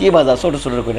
কি ভাজা ছোট ছোট করে।